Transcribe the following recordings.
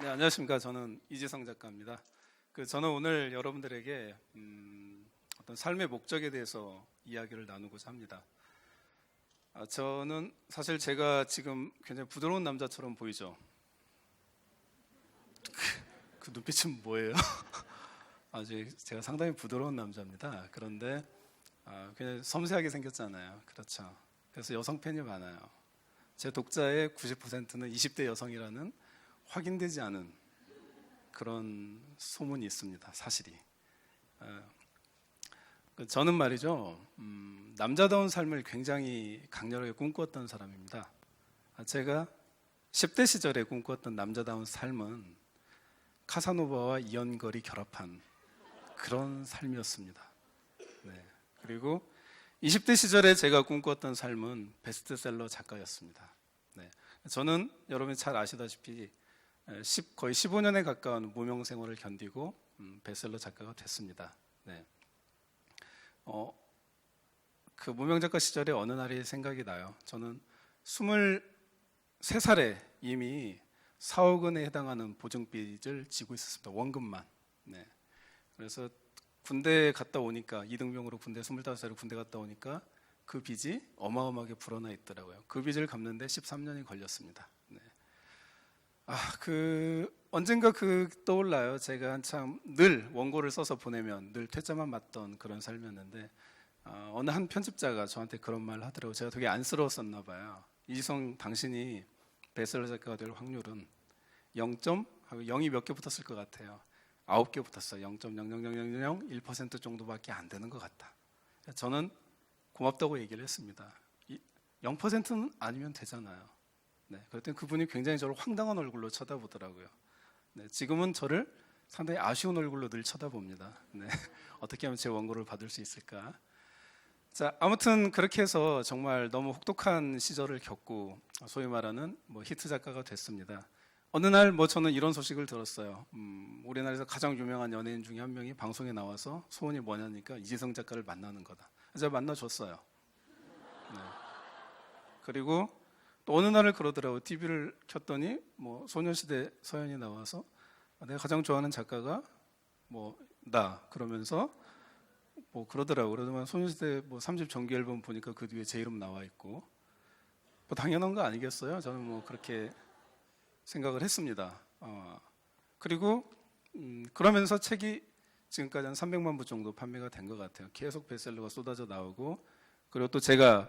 네, 안녕하십니까. 저는 이지성 작가입니다. 그 저는 오늘 여러분들에게 음, 어떤 삶의 목적에 대해서 이야기를 나누고자 합니다. 아, 저는 사실 제가 지금 굉장히 부드러운 남자처럼 보이죠. 그, 그 눈빛은 뭐예요? 아주 제가 상당히 부드러운 남자입니다. 그런데 아, 그냥 섬세하게 생겼잖아요. 그렇죠. 그래서 여성 팬이 많아요. 제 독자의 90%는 20대 여성이라는 확인되지 않은 그런 소문이 있습니다. 사실이. 어, 그 저는 말이죠. 음, 남자다운 삶을 굉장히 강렬하게 꿈꿨던 사람입니다. 아, 제가 10대 시절에 꿈꿨던 남자다운 삶은 카사노바와 이연걸이 결합한 그런 삶이었습니다. 네. 그리고 20대 시절에 제가 꿈꿨던 삶은 베스트셀러 작가였습니다. 네. 저는 여러분이 잘 아시다시피 10, 거의 15년에 가까운 무명 생활을 견디고 음, 베스트셀러 작가가 됐습니다. 네. 어, 그 무명 작가 시절에 어느 날이 생각이 나요. 저는 23살에 이미 4억 원에 해당하는 보증빚을 지고 있었습니다. 원금만. 네. 그래서 군대 갔다 오니까 이등병으로 군대 25살에 군대 갔다 오니까 그 빚이 어마어마하게 불어나 있더라고요. 그 빚을 갚는데 13년이 걸렸습니다. 네. 아, 그 언젠가 그 떠올라요. 제가 한참 늘 원고를 써서 보내면 늘 퇴짜만 맞던 그런 삶이었는데 어, 어느 한 편집자가 저한테 그런 말을 하더라고요. 제가 되게 안쓰러웠었나 봐요. 이지성 당신이 베스트셀러 작가가 될 확률은 0. 하고 0이 몇 개 붙었을 것 같아요. 9개 붙었어요. 0.00001% 정도밖에 안 되는 것 같다. 저는 고맙다고 얘기를 했습니다. 0%는 아니면 되잖아요. 네, 그랬더니 그분이 굉장히 저를 황당한 얼굴로 쳐다보더라고요. 네, 지금은 저를 상당히 아쉬운 얼굴로 늘 쳐다봅니다. 네, 어떻게 하면 제 원고를 받을 수 있을까? 자, 아무튼 그렇게 해서 정말 너무 혹독한 시절을 겪고 소위 말하는 뭐 히트 작가가 됐습니다. 어느 날 뭐 저는 이런 소식을 들었어요. 음, 우리나라에서 가장 유명한 연예인 중에 한 명이 방송에 나와서 소원이 뭐냐니까 이지성 작가를 만나는 거다. 제가 만나줬어요. 네. 그리고 또 어느 날을 그러더라고요. TV를 켰더니 뭐 소녀시대 서연이 나와서 내가 가장 좋아하는 작가가 뭐 나 그러면서 뭐 그러더라고요. 그러더만 소녀시대 뭐 3집 정규 앨범 보니까 그 뒤에 제 이름 나와 있고 뭐 당연한 거 아니겠어요? 저는 뭐 그렇게 생각을 했습니다. 어, 그리고 음, 그러면서 책이 지금까지 한 300만 부 정도 판매가 된 것 같아요. 계속 베스트셀러가 쏟아져 나오고 그리고 또 제가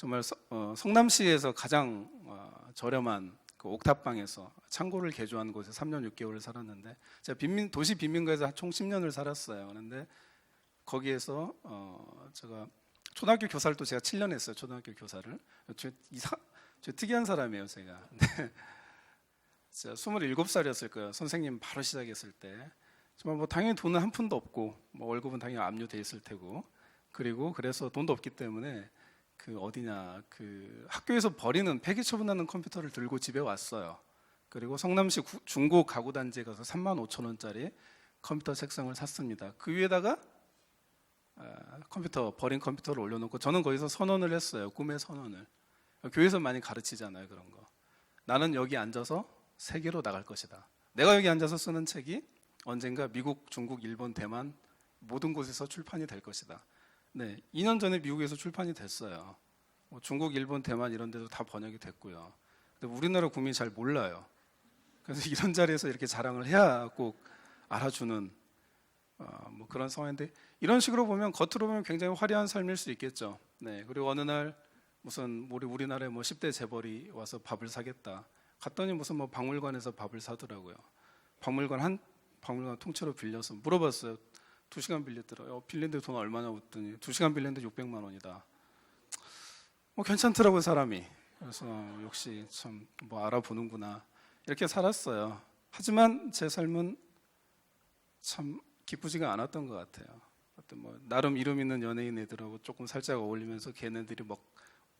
정말 서, 어, 성남시에서 가장 어, 저렴한 그 옥탑방에서 창고를 개조한 곳에 3년 6개월을 살았는데 제가 빈민, 도시 빈민가에서 총 10년을 살았어요. 그런데 거기에서 어, 제가 초등학교 교사를 또 제가 7년 했어요. 초등학교 교사를. 저, 이사, 저 특이한 사람이에요, 제가. 네. 제가 27살이었을 거예요. 선생님 바로 시작했을 때. 정말 뭐 당연히 돈은 한 푼도 없고 뭐 월급은 당연히 압류돼 있을 테고 그리고 그래서 돈도 없기 때문에 그 어디냐 그 학교에서 버리는 폐기 처분하는 컴퓨터를 들고 집에 왔어요. 그리고 성남시 구- 중고 가구 단지에 가서 3만 5천 원짜리 컴퓨터 책상을 샀습니다. 그 위에다가 아, 컴퓨터 버린 컴퓨터를 올려놓고 저는 거기서 선언을 했어요. 꿈의 선언을 교회에서 많이 가르치잖아요 그런 거. 나는 여기 앉아서 세계로 나갈 것이다. 내가 여기 앉아서 쓰는 책이 언젠가 미국, 중국, 일본, 대만 모든 곳에서 출판이 될 것이다. 네, 2년 전에 미국에서 출판이 됐어요. 뭐 중국, 일본, 대만 이런 데도 다 번역이 됐고요. 근데 우리나라 국민이 잘 몰라요. 그래서 이런 자리에서 이렇게 자랑을 해야 꼭 알아주는 어, 뭐 그런 상황인데 이런 식으로 보면 겉으로 보면 굉장히 화려한 삶일 수 있겠죠. 네, 그리고 어느 날 무슨 우리 우리나라에 뭐 10대 재벌이 와서 밥을 사겠다. 갔더니 무슨 뭐 박물관에서 밥을 사더라고요. 박물관 한 박물관 통째로 빌려서 물어봤어요. 두 시간 빌렸더라고요. 어, 빌린데 돈 얼마냐 묻더니 두 시간 빌렸는데 600만 원이다. 뭐 괜찮더라고요 사람이. 그래서 역시 참 뭐 알아보는구나 이렇게 살았어요. 하지만 제 삶은 참 기쁘지가 않았던 것 같아요. 어떤 뭐 나름 이름 있는 연예인 애들하고 조금 살짝 어울리면서 걔네들이 먹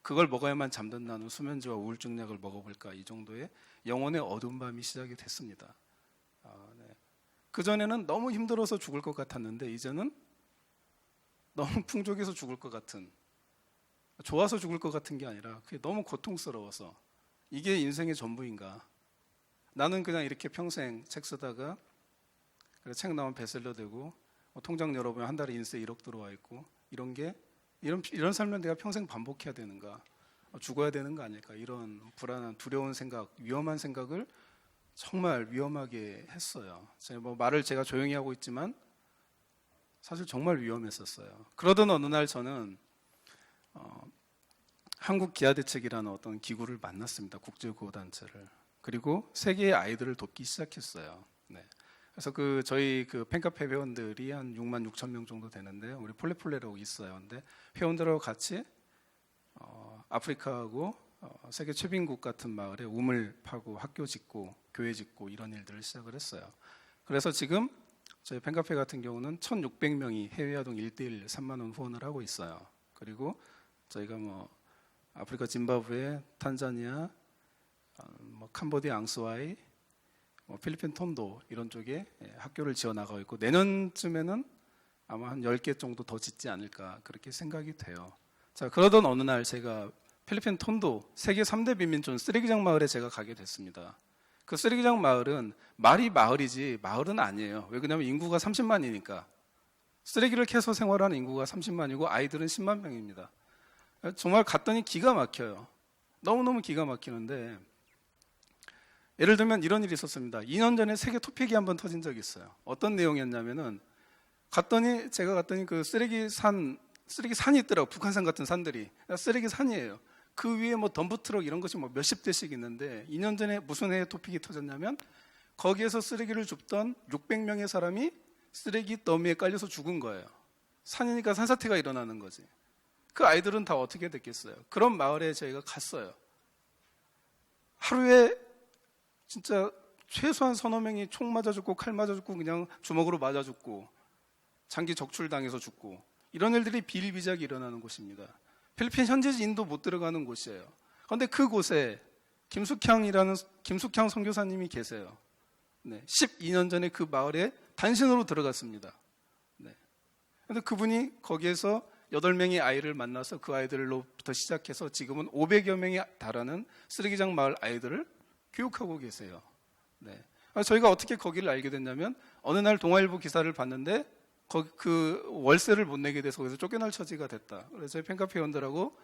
그걸 먹어야만 잠든다는 수면제와 우울증 약을 먹어볼까 이 정도의 영혼의 어두운 밤이 시작이 됐습니다. 아, 네. 그 전에는 너무 힘들어서 죽을 것 같았는데 이제는 너무 풍족해서 죽을 것 같은 좋아서 죽을 것 같은 게 아니라 그게 너무 고통스러워서 이게 인생의 전부인가 나는 그냥 이렇게 평생 책 쓰다가 책 나오면 베셀러 되고 뭐 통장 열어보면 한 달에 인세 1억 들어와 있고 이런 게 이런 이런 삶을 내가 평생 반복해야 되는가 어, 죽어야 되는 거 아닐까 이런 불안한 두려운 생각 위험한 생각을 정말 위험하게 했어요. 뭐 말을 제가 조용히 하고 있지만 사실 정말 위험했었어요. 그러던 어느 날 저는 어, 한국 기아 대책이라는 어떤 기구를 만났습니다. 국제 구호 단체를. 그리고 세계의 아이들을 돕기 시작했어요. 네. 그래서 그 저희 그 팬카페 회원들이 한 6만 6천 명 정도 되는데 우리 폴레폴레라고 있어요. 근데 회원들하고 같이 어, 아프리카하고 어, 세계 최빈국 같은 마을에 우물 파고 학교 짓고 교회 짓고 이런 일들을 시작을 했어요. 그래서 지금 저희 팬카페 같은 경우는 1,600명이 해외 아동 1대1 3만 원 후원을 하고 있어요. 그리고 저희가 뭐 아프리카 짐바브웨, 탄자니아, 어, 뭐 캄보디아 앙스와이, 뭐 필리핀 톤도 이런 쪽에 예, 학교를 지어 나가고 있고 내년쯤에는 아마 한 10개 정도 더 짓지 않을까 그렇게 생각이 돼요. 자, 그러던 어느 날 제가 필리핀 톤도 세계 3대 빈민촌 쓰레기장 마을에 제가 가게 됐습니다. 그 쓰레기장 마을은 말이 마을이지 마을은 아니에요. 왜 그러냐면 인구가 30만이니까. 쓰레기를 캐서 생활하는 인구가 30만이고 아이들은 10만 명입니다. 정말 갔더니 기가 막혀요. 너무너무 기가 막히는데 예를 들면 이런 일이 있었습니다. 2년 전에 세계 토픽이 한번 터진 적이 있어요. 어떤 내용이었냐면은 갔더니 제가 갔더니 그 쓰레기 산 쓰레기 산이 있더라고 북한산 같은 산들이 쓰레기 산이에요. 그 위에 뭐 덤프 트럭 이런 것이 뭐 몇십 대씩 있는데 2년 전에 무슨 해에 토픽이 터졌냐면 거기에서 쓰레기를 줍던 600명의 사람이 쓰레기 더미에 깔려서 죽은 거예요. 산이니까 산사태가 일어나는 거지. 그 아이들은 다 어떻게 됐겠어요? 그런 마을에 저희가 갔어요. 하루에 진짜 최소한 서너 명이 총 맞아 죽고 칼 맞아 죽고 그냥 주먹으로 맞아 죽고 장기 적출당해서 죽고 이런 일들이 비일비재하게 일어나는 곳입니다. 필리핀 현지인도 못 들어가는 곳이에요. 그런데 그곳에 김숙향이라는 김숙향 선교사님이 계세요. 네, 12년 전에 그 마을에 단신으로 들어갔습니다. 네. 근데 그분이 거기에서 8명의 아이를 만나서 그 아이들로부터 시작해서 지금은 500여 명에 달하는 쓰레기장 마을 아이들을 교육하고 계세요. 네. 아, 저희가 어떻게 거기를 알게 됐냐면 어느 날 동아일보 기사를 봤는데 거기 그 월세를 못 내게 돼서 거기서 쫓겨날 처지가 됐다. 그래서 저희 팬카페 회원들하고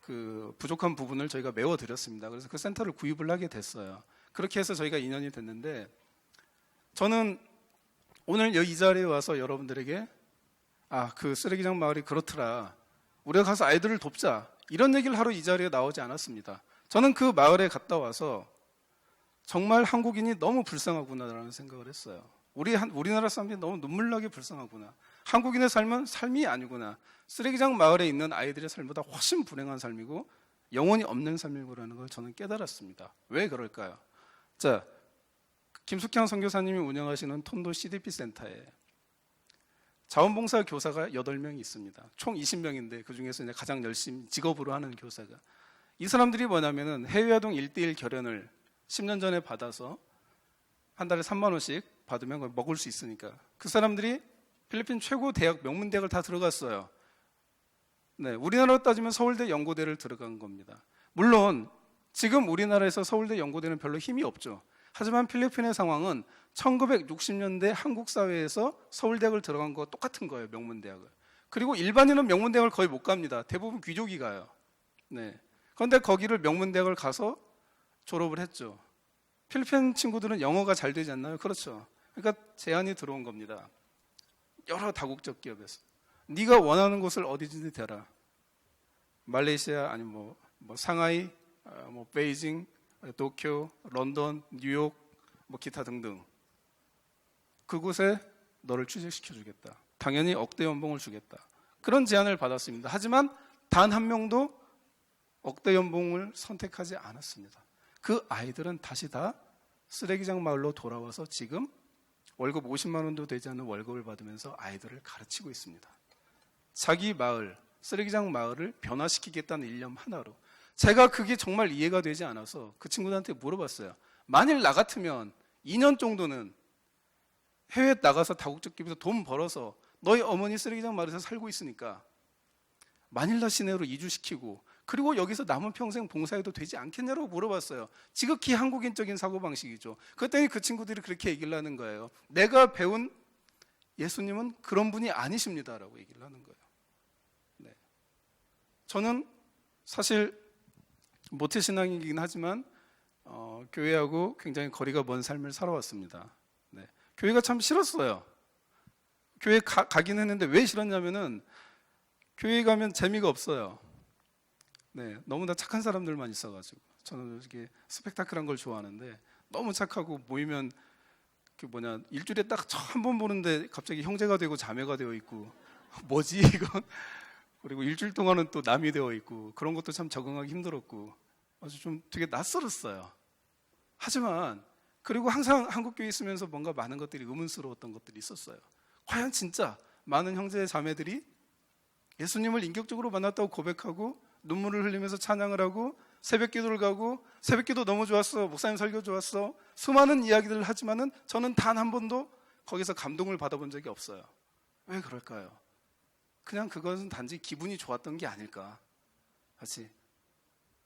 그 부족한 부분을 저희가 메워 드렸습니다. 그래서 그 센터를 구입을 하게 됐어요. 그렇게 해서 저희가 2년이 됐는데 저는 오늘 이 자리에 와서 여러분들에게 아, 그 쓰레기장 마을이 그렇더라. 우리가 가서 아이들을 돕자. 이런 얘기를 하러 이 자리에 나오지 않았습니다. 저는 그 마을에 갔다 와서 정말 한국인이 너무 불쌍하구나라는 생각을 했어요. 우리 한, 우리나라 사람들이 너무 눈물나게 불쌍하구나. 한국인의 삶은 삶이 아니구나. 쓰레기장 마을에 있는 아이들의 삶보다 훨씬 불행한 삶이고 영혼이 없는 삶이고라는 걸 저는 깨달았습니다. 왜 그럴까요? 자, 김숙향 선교사님이 운영하시는 톤도 CDP 센터에 자원봉사 교사가 8명이 있습니다. 총 20명인데 그 중에서 이제 가장 열심히 직업으로 하는 교사가. 이 사람들이 뭐냐면은 해외아동 1대1 결연을 10년 전에 받아서 한 달에 3만 원씩 받으면 그걸 먹을 수 있으니까. 그 사람들이 필리핀 최고 대학 명문대학을 다 들어갔어요. 네, 우리나라로 따지면 서울대 연고대를 들어간 겁니다. 물론 지금 우리나라에서 서울대 연고대는 별로 힘이 없죠. 하지만 필리핀의 상황은 1960년대 한국 사회에서 서울대학을 들어간 거 똑같은 거예요, 명문대학을. 그리고 일반인은 명문대학을 거의 못 갑니다. 대부분 귀족이 가요. 네. 그런데 거기를 명문대학을 가서 졸업을 했죠. 필리핀 친구들은 영어가 잘 되지 않나요? 그렇죠. 그러니까 제안이 들어온 겁니다. 여러 다국적 기업에서 네가 원하는 곳을 어디든지 대라. 말레이시아 아니 뭐, 뭐 상하이, 어, 뭐 베이징, 도쿄, 런던, 뉴욕, 뭐 기타 등등. 그곳에 너를 취직시켜 주겠다. 당연히 억대 연봉을 주겠다. 그런 제안을 받았습니다. 하지만 단 한 명도 억대 연봉을 선택하지 않았습니다. 그 아이들은 다시 다 쓰레기장 마을로 돌아와서 지금 월급 50만 원도 되지 않는 월급을 받으면서 아이들을 가르치고 있습니다. 자기 마을, 쓰레기장 마을을 변화시키겠다는 일념 하나로. 제가 그게 정말 이해가 되지 않아서 그 친구들한테 물어봤어요. 만일 나 같으면 2년 정도는 해외 나가서 다국적 기업에서 돈 벌어서 너희 어머니 쓰레기장 마을에서 살고 있으니까 마닐라 시내로 이주시키고 그리고 여기서 남은 평생 봉사해도 되지 않겠냐고 물어봤어요. 지극히 한국인적인 사고 방식이죠. 그랬더니 그 친구들이 그렇게 얘기를 하는 거예요. 내가 배운 예수님은 그런 분이 아니십니다라고 얘기를 하는 거예요. 네. 저는 사실 모태 신앙이긴 하지만 어, 교회하고 굉장히 거리가 먼 삶을 살아왔습니다. 네. 교회가 참 싫었어요. 교회 가, 가긴 했는데 왜 싫었냐면은 교회 가면 재미가 없어요. 네, 너무나 착한 사람들만 있어가지고 저는 이게 스펙타클한 걸 좋아하는데 너무 착하고 모이면 그 뭐냐 일주일에 딱 한 번 보는데 갑자기 형제가 되고 자매가 되어 있고 뭐지 이건 그리고 일주일 동안은 또 남이 되어 있고 그런 것도 참 적응하기 힘들었고 아주 좀 되게 낯설었어요. 하지만 그리고 항상 한국 교회 있으면서 뭔가 많은 것들이 의문스러웠던 것들이 있었어요. 과연 진짜 많은 형제 자매들이 예수님을 인격적으로 만났다고 고백하고 눈물을 흘리면서 찬양을 하고 새벽 기도를 가고 새벽 기도 너무 좋았어. 목사님 설교 좋았어. 수많은 이야기들을 하지만은 저는 단 한 번도 거기서 감동을 받아본 적이 없어요. 왜 그럴까요? 그냥 그것은 단지 기분이 좋았던 게 아닐까. 같이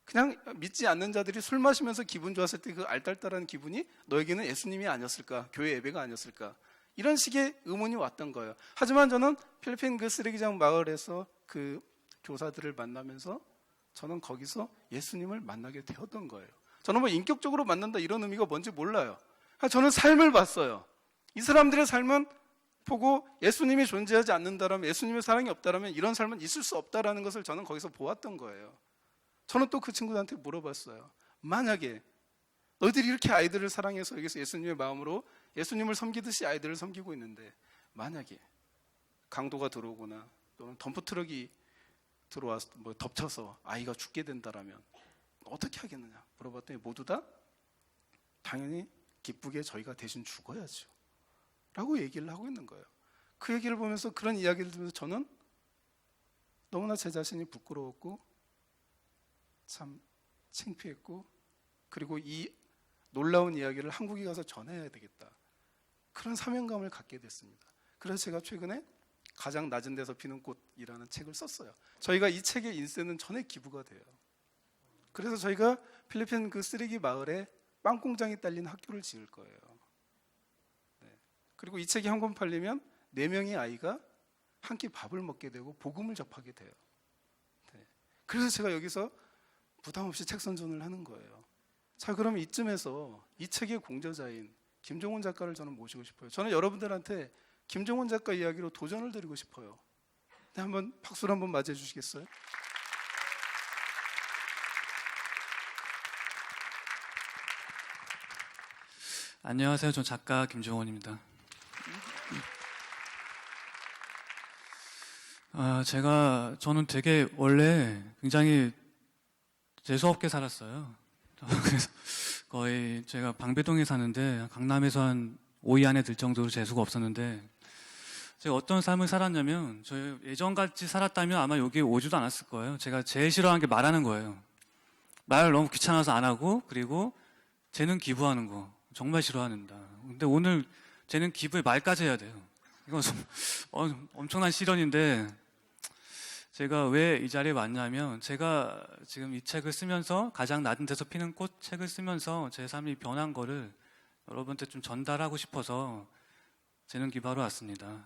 그냥 믿지 않는 자들이 술 마시면서 기분 좋았을 때 그 알딸딸한 기분이 너에게는 예수님이 아니었을까? 교회 예배가 아니었을까? 이런 식의 의문이 왔던 거예요. 하지만 저는 필리핀 그 쓰레기장 마을에서 그 교사들을 만나면서 저는 거기서 예수님을 만나게 되었던 거예요. 저는 뭐 인격적으로 만난다 이런 의미가 뭔지 몰라요. 저는 삶을 봤어요. 이 사람들의 삶은 보고 예수님이 존재하지 않는다라면 예수님의 사랑이 없다라면 이런 삶은 있을 수 없다라는 것을 저는 거기서 보았던 거예요. 저는 또 그 친구들한테 물어봤어요. 만약에 너희들이 이렇게 아이들을 사랑해서 여기서 예수님의 마음으로 예수님을 섬기듯이 아이들을 섬기고 있는데 만약에 강도가 들어오거나 또는 덤프 트럭이 들어와서 뭐 덮쳐서 아이가 죽게 된다라면 어떻게 하겠느냐 물어봤더니 모두 다 당연히 기쁘게 저희가 대신 죽어야죠. 라고 얘기를 하고 있는 거예요. 그 얘기를 보면서 그런 이야기를 들으면서 저는 너무나 제 자신이 부끄러웠고 참 창피했고 그리고 이 놀라운 이야기를 한국에 가서 전해야 되겠다. 그런 사명감을 갖게 됐습니다. 그래서 제가 최근에 가장 낮은 데서 피는 꽃이라는 책을 썼어요. 저희가 이 책의 인쇄는 전액 기부가 돼요. 그래서 저희가 필리핀 그 쓰레기 마을에 빵 공장이 딸린 학교를 지을 거예요. 네. 그리고 이 책이 한 권 팔리면 네 명의 아이가 한 끼 밥을 먹게 되고 복음을 접하게 돼요. 네. 그래서 제가 여기서 부담 없이 책 선전을 하는 거예요. 자, 그럼 이쯤에서 이 책의 공저자인 김종훈 작가를 저는 모시고 싶어요. 저는 여러분들한테 김종훈 작가 이야기로 도전을 드리고 싶어요. 네, 한번 박수로 한번 맞이해 주시겠어요? 안녕하세요. 전 작가 김종원입니다. 아, 제가 저는 되게 원래 굉장히 재수 없게 살았어요. 그래서 거의 제가 방배동에 사는데 강남에서 한 5위 안에 들 정도로 재수가 없었는데 제가 어떤 삶을 살았냐면 저 예전같이 살았다면 아마 여기 오지도 않았을 거예요. 제가 제일 싫어하는 게 말하는 거예요. 말 너무 귀찮아서 안 하고 그리고 재능 기부하는 거 정말 싫어하는다. 근데 오늘 쟤는 기부에 말까지 해야 돼요. 이건 좀, 어, 엄청난 시련인데 제가 왜 이 자리에 왔냐면 제가 지금 이 책을 쓰면서 가장 낮은 데서 피는 꽃 책을 쓰면서 제 삶이 변한 거를 여러분한테 좀 전달하고 싶어서 재능 기부하러 왔습니다.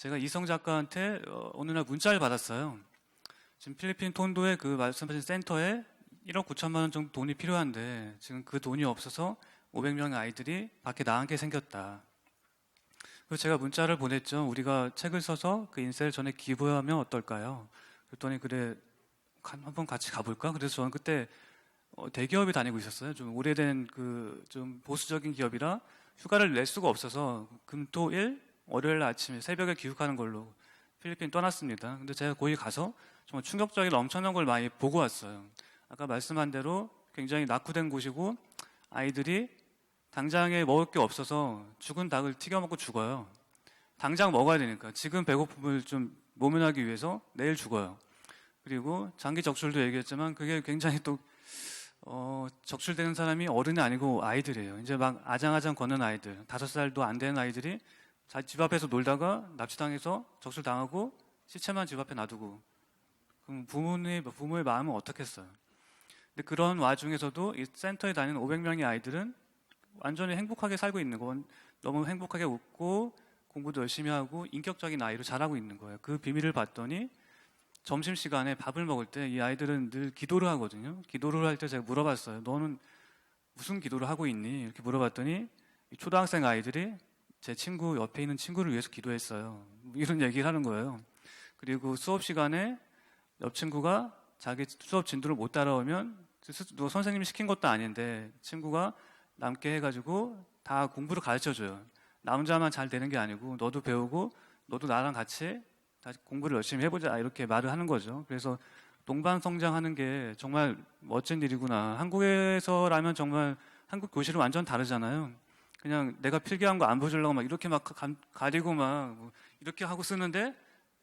제가 이성 작가한테 어, 어느 날 문자를 받았어요. 지금 필리핀 톤도의 그 말씀하신 센터에 1억 9천만 원 정도 돈이 필요한데 지금 그 돈이 없어서 500명의 아이들이 밖에 나앉게 생겼다. 그래서 제가 문자를 보냈죠. 우리가 책을 써서 그 인쇄를 전에 기부하면 어떨까요? 그랬더니 그래 한번 같이 가볼까? 그래서 저는 그때 어, 대기업에 다니고 있었어요. 좀 오래된 그 좀 보수적인 기업이라 휴가를 낼 수가 없어서 금토일 월요일 아침에 새벽에 귀국하는 걸로 필리핀 떠났습니다. 근데 제가 거기 가서 정말 충격적인 엄청난 걸 많이 보고 왔어요. 아까 말씀한 대로 굉장히 낙후된 곳이고 아이들이 당장에 먹을 게 없어서 죽은 닭을 튀겨 먹고 죽어요. 당장 먹어야 되니까 지금 배고픔을 좀 모면하기 위해서 내일 죽어요. 그리고 장기 적출도 얘기했지만 그게 굉장히 또 어, 적출되는 사람이 어른이 아니고 아이들이에요. 이제 막 아장아장 걷는 아이들, 다섯 살도 안 되는 아이들이 자- 집 앞에서 놀다가 납치당해서 적출당하고 시체만 집 앞에 놔두고 그럼 부모의 부모의 마음은 어떻겠어요? 근데 그런 와중에서도 이 센터에 다니는 500명의 아이들은 완전히 행복하게 살고 있는 건 너무 행복하게 웃고 공부도 열심히 하고 인격적인 아이로 자라고 있는 거예요. 그 비밀을 봤더니 점심 시간에 밥을 먹을 때 이 아이들은 늘 기도를 하거든요. 기도를 할 때 제가 물어봤어요. 너는 무슨 기도를 하고 있니? 이렇게 물어봤더니 이 초등학생 아이들이 제 친구 옆에 있는 친구를 위해서 기도했어요. 뭐 이런 얘기를 하는 거예요. 그리고 수업 시간에 옆 친구가 자기 수업 진도를 못 따라오면 스- 너 선생님이 시킨 것도 아닌데 친구가 남게 해가지고 다 공부를 가르쳐 줘요. 나 혼자만 잘 되는 게 아니고 너도 배우고 너도 나랑 같이 다시 공부를 열심히 해보자 이렇게 말을 하는 거죠. 그래서 동반 성장하는 게 정말 멋진 일이구나. 한국에서라면 정말 한국 교실은 완전 다르잖아요. 그냥 내가 필기한 거 안 보여주려고 막 이렇게 막 가, 가리고 막 뭐 이렇게 하고 쓰는데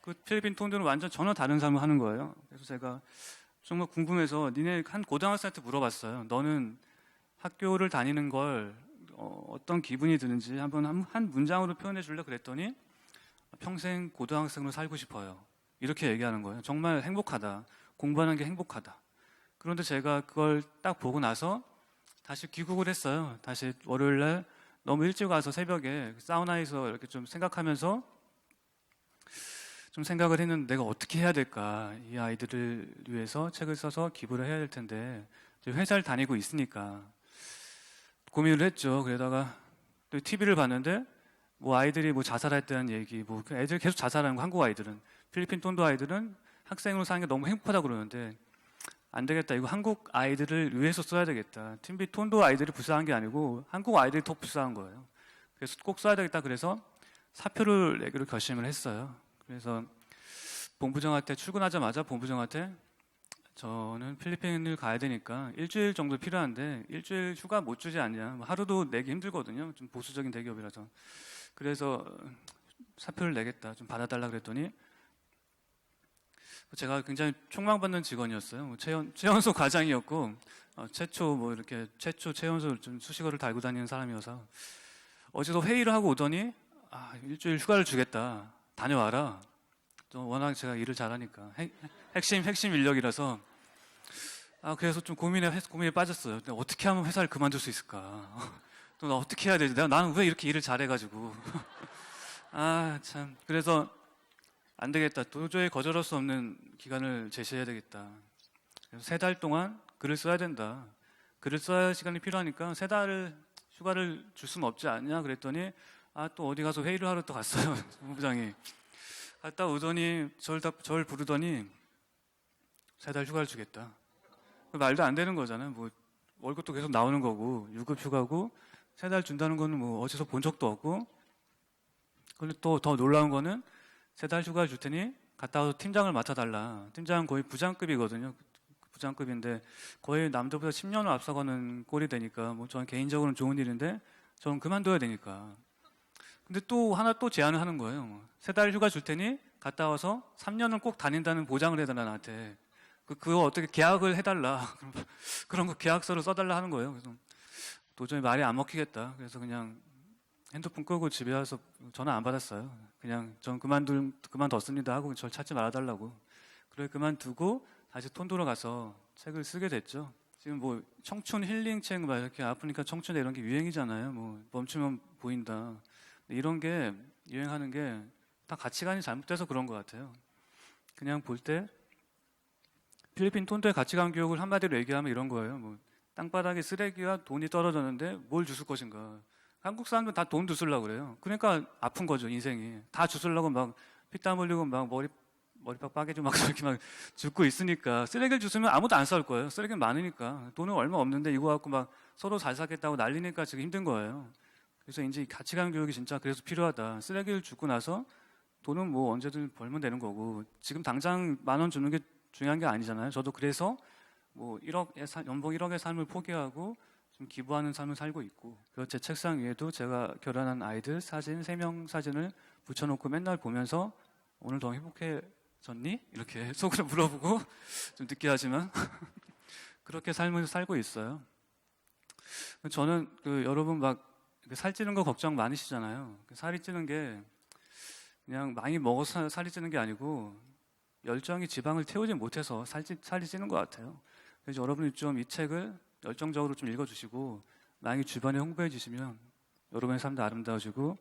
그 필리핀 톤들은 완전 전혀 다른 삶을 하는 거예요. 그래서 제가 정말 궁금해서 니네 한 고등학생한테 물어봤어요. 너는 학교를 다니는 걸 어, 떤 기분이 드는지 한번 한, 한 문장으로 표현해 줄래 그랬더니 평생 고등학생으로 살고 싶어요. 이렇게 얘기하는 거예요. 정말 행복하다. 공부하는 게 행복하다. 그런데 제가 그걸 딱 보고 나서 다시 귀국을 했어요. 다시 월요일 날 너무 일찍 와서 새벽에 사우나에서 이렇게 좀 생각하면서 좀 생각을 했는데 내가 어떻게 해야 될까? 이 아이들을 위해서 책을 써서 기부를 해야 될 텐데 회사를 다니고 있으니까 고민을 했죠. 그러다가 또 TV를 봤는데 뭐 아이들이 뭐 자살했다는 얘기, 뭐 애들 계속 자살하는 거 한국 아이들은 필리핀 톤도 아이들은 학생으로 사는 게 너무 행복하다 그러는데 안 되겠다. 이거 한국 아이들을 위해서 써야 되겠다. 팀비 톤도 아이들이 불쌍한 게 아니고 한국 아이들이 더 불쌍한 거예요. 그래서 꼭 써야 되겠다. 그래서 사표를 내기로 결심을 했어요. 그래서 본부장한테 출근하자마자 본부장한테 저는 필리핀을 가야 되니까 일주일 정도 필요한데 일주일 휴가 못 주지 않냐. 뭐 하루도 내기 힘들거든요. 좀 보수적인 대기업이라서. 그래서 사표를 내겠다. 좀 받아달라 그랬더니 제가 굉장히 촉망받는 직원이었어요. 뭐 최연, 최연소 과장이었고 어, 최초 뭐 이렇게 최초 최연소 좀 수식어를 달고 다니는 사람이어서 어제도 회의를 하고 오더니 아, 일주일 휴가를 주겠다. 다녀와라. 또 워낙 제가 일을 잘하니까 핵, 핵심 핵심 인력이라서 아 그래서 좀 고민에 해- 고민에 빠졌어요. 어떻게 하면 회사를 그만둘 수 있을까? 또 나 어떻게 해야 되지? 내가 나는 왜 이렇게 일을 잘해가지고 아 참 그래서 안 되겠다. 도저히 거절할 수 없는 기간을 제시해야 되겠다. 그래서 세 달 동안 글을 써야 된다. 글을 써야 할 시간이 필요하니까 세 달을 휴가를 줄 수는 없지 않냐 그랬더니 아 또 어디 가서 회의를 하러 또 갔어요 본부장이 갔다 오더니 절, 다- 절 부르더니 세 달 휴가를 주겠다 그 말도 안 되는 거잖아요 뭐 월급도 계속 나오는 거고 유급 휴가고 세 달 준다는 거는 뭐 어디서 본 적도 없고 그리고 또더 놀라운 거는 세 달 휴가를 줄 테니 갔다 와서 팀장을 맡아달라 팀장은 거의 부장급이거든요 부장급인데 거의 남들보다 10년을 앞서가는 꼴이 되니까 뭐 저는 개인적으로는 좋은 일인데 저는 그만둬야 되니까 근데 또 하나 또 제안을 하는 거예요. 세 달 휴가 줄 테니 갔다 와서 3년은 꼭 다닌다는 보장을 해달라 나한테. 그 그거 어떻게 계약을 해달라. 그런 거 계약서를 써달라 하는 거예요. 그래서 도저히 말이 안 먹히겠다. 그래서 그냥 핸드폰 끄고 집에 와서 전화 안 받았어요. 그냥 전 그만둘 그만뒀습니다 하고 절 찾지 말아달라고. 그래 그만두고 다시 톤도로 가서 책을 쓰게 됐죠. 지금 뭐 청춘 힐링 책 막 이렇게 아프니까 청춘에 이런 게 유행이잖아요. 뭐 멈추면 보인다. 이런 게 유행하는 게 다 가치관이 잘못돼서 그런 것 같아요. 그냥 볼 때 필리핀 톤도의 가치관 교육을 한마디로 얘기하면 이런 거예요. 뭐 땅바닥에 쓰레기와 돈이 떨어졌는데 뭘 주술 것인가? 한국 사람들 다 돈 주술라고 그래요. 그러니까 아픈 거죠 인생이. 다 주술라고 막 피땀 흘리고 막 머리 머리팍 빠개지고 막 이렇게 막 죽고 있으니까 쓰레기를 주스면 아무도 안 싸울 거예요. 쓰레기는 많으니까 돈은 얼마 없는데 이거 갖고 막 서로 잘 살겠다고 난리니까 지금 힘든 거예요. 그래서 이제 이 가치관 교육이 진짜 그래서 필요하다. 쓰레기를 주고 나서 돈은 뭐 언제든 벌면 되는 거고 지금 당장 만 원 주는 게 중요한 게 아니잖아요. 저도 그래서 뭐 1억의 사- 연봉 1억의 삶을 포기하고 좀 기부하는 삶을 살고 있고 그제 책상 위에도 제가 결혼한 아이들 사진 3명 사진을 붙여놓고 맨날 보면서 오늘 더 행복해졌니? 이렇게 속으로 물어보고 좀 느끼하지만 그렇게 삶을 살고 있어요. 저는 그 여러분 막그 살찌는 거 걱정 많으시잖아요. 그 살이 찌는 게 그냥 많이 먹어서 살- 살이 찌는 게 아니고 열정이 지방을 태우지 못해서 살이 찌는 것 같아요. 그래서 여러분이 좀 이 책을 열정적으로 좀 읽어주시고 많이 주변에 홍보해 주시면 여러분의 삶도 아름다워지고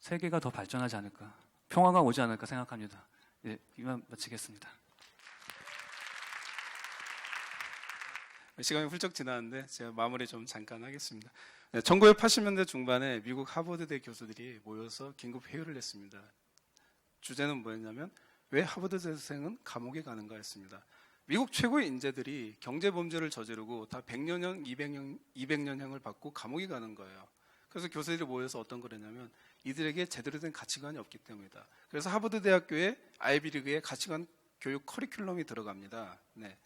세계가 더 발전하지 않을까, 평화가 오지 않을까 생각합니다. 예, 이만 마치겠습니다. 시간이 훌쩍 지났는데 제가 마무리 좀 잠깐 하겠습니다. 네, 1980년대 중반에 미국 하버드대 교수들이 모여서 긴급 회의를 했습니다. 주제는 뭐였냐면 왜 하버드 대생은 감옥에 가는가 했습니다. 미국 최고의 인재들이 경제 범죄를 저지르고 다 100년형, 200년, 200년형을 받고 감옥에 가는 거예요. 그래서 교수들이 모여서 어떤 걸 했냐면 이들에게 제대로 된 가치관이 없기 때문이다. 그래서 하버드 대학교에 아이비리그의 가치관 교육 커리큘럼이 들어갑니다. 네.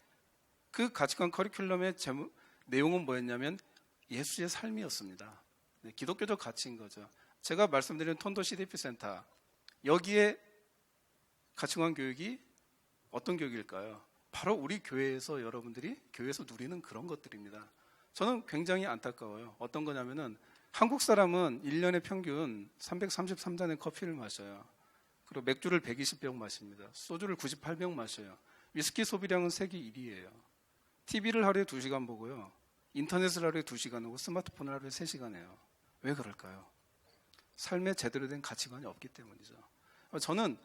그 가치관 커리큘럼의 제목, 내용은 뭐였냐면 예수의 삶이었습니다. 네, 기독교적 가치인 거죠. 제가 말씀드린 톤도 CDP 센터 여기에 가치관 교육이 어떤 교육일까요? 바로 우리 교회에서 여러분들이 교회에서 누리는 그런 것들입니다. 저는 굉장히 안타까워요. 어떤 거냐면은 한국 사람은 1년에 평균 333잔의 커피를 마셔요. 그리고 맥주를 120병 마십니다. 소주를 98병 마셔요. 위스키 소비량은 세계 1위예요. TV를 하루에 2시간 보고요. 인터넷을 하루에 2시간 하고 스마트폰을 하루에 3시간 해요. 왜 그럴까요? 삶에 제대로 된 가치관이 없기 때문이죠. 저는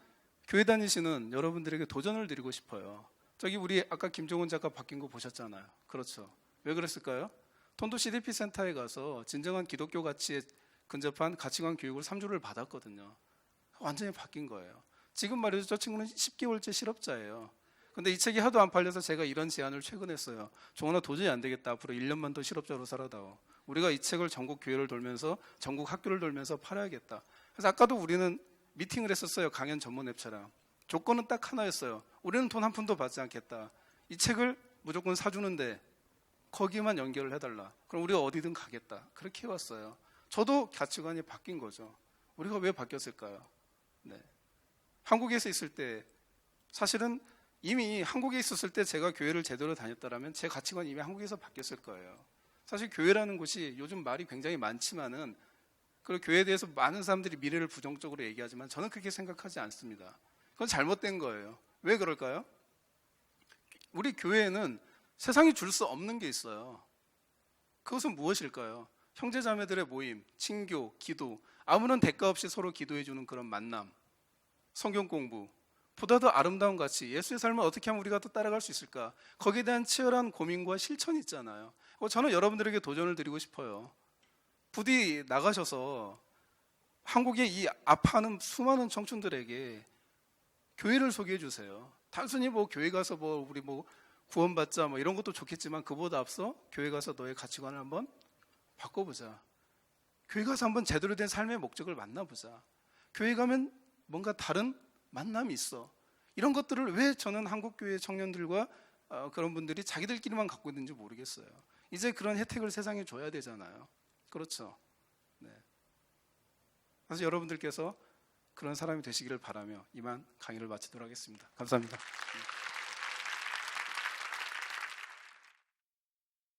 교회 다니시는 여러분들에게 도전을 드리고 싶어요. 저기 우리 아까 김종훈 작가 바뀐 거 보셨잖아요. 그렇죠. 왜 그랬을까요? 톤도 CDP 센터에 가서 진정한 기독교 가치에 근접한 가치관 교육을 3주를 받았거든요. 완전히 바뀐 거예요. 지금 말이죠. 저 친구는 10개월째 실업자예요. 근데 이 책이 하도 안 팔려서 제가 이런 제안을 최근 했어요. 종원아 도저히 안 되겠다. 앞으로 1년만 더 실업자로 살아다오. 우리가 이 책을 전국 교회를 돌면서 전국 학교를 돌면서 팔아야겠다. 그래서 아까도 우리는 미팅을 했었어요. 강연 전문 앱처럼. 조건은 딱 하나였어요. 우리는 돈 한 푼도 받지 않겠다. 이 책을 무조건 사주는데 거기만 연결을 해달라. 그럼 우리가 어디든 가겠다. 그렇게 해왔어요. 저도 가치관이 바뀐 거죠. 우리가 왜 바뀌었을까요? 네. 한국에서 있을 때 사실은 이미 한국에 있었을 때 제가 교회를 제대로 다녔다라면 제 가치관이 이미 한국에서 바뀌었을 거예요. 사실 교회라는 곳이 요즘 말이 굉장히 많지만은 그리고 교회에 대해서 많은 사람들이 미래를 부정적으로 얘기하지만 저는 그렇게 생각하지 않습니다. 그건 잘못된 거예요. 왜 그럴까요? 우리 교회에는 세상이 줄 수 없는 게 있어요. 그것은 무엇일까요? 형제자매들의 모임, 친교, 기도, 아무런 대가 없이 서로 기도해 주는 그런 만남, 성경 공부, 보다 더 아름다운 가치, 예수의 삶을 어떻게 하면 우리가 또 따라갈 수 있을까? 거기에 대한 치열한 고민과 실천이 있잖아요. 어, 저는 여러분들에게 도전을 드리고 싶어요. 부디 나가셔서 한국의 이 아파하는 수많은 청춘들에게 교회를 소개해 주세요. 단순히 뭐 교회 가서 뭐 우리 뭐 구원받자 뭐 이런 것도 좋겠지만 그보다 앞서 교회 가서 너의 가치관을 한번 바꿔보자. 교회 가서 한번 제대로 된 삶의 목적을 만나보자. 교회 가면 뭔가 다른 만남이 있어. 이런 것들을 왜 저는 한국 교회 청년들과 어, 그런 분들이 자기들끼리만 갖고 있는지 모르겠어요. 이제 그런 혜택을 세상에 줘야 되잖아요. 그렇죠. 네. 그래서 여러분들께서 그런 사람이 되시기를 바라며 이만 강의를 마치도록 하겠습니다. 감사합니다.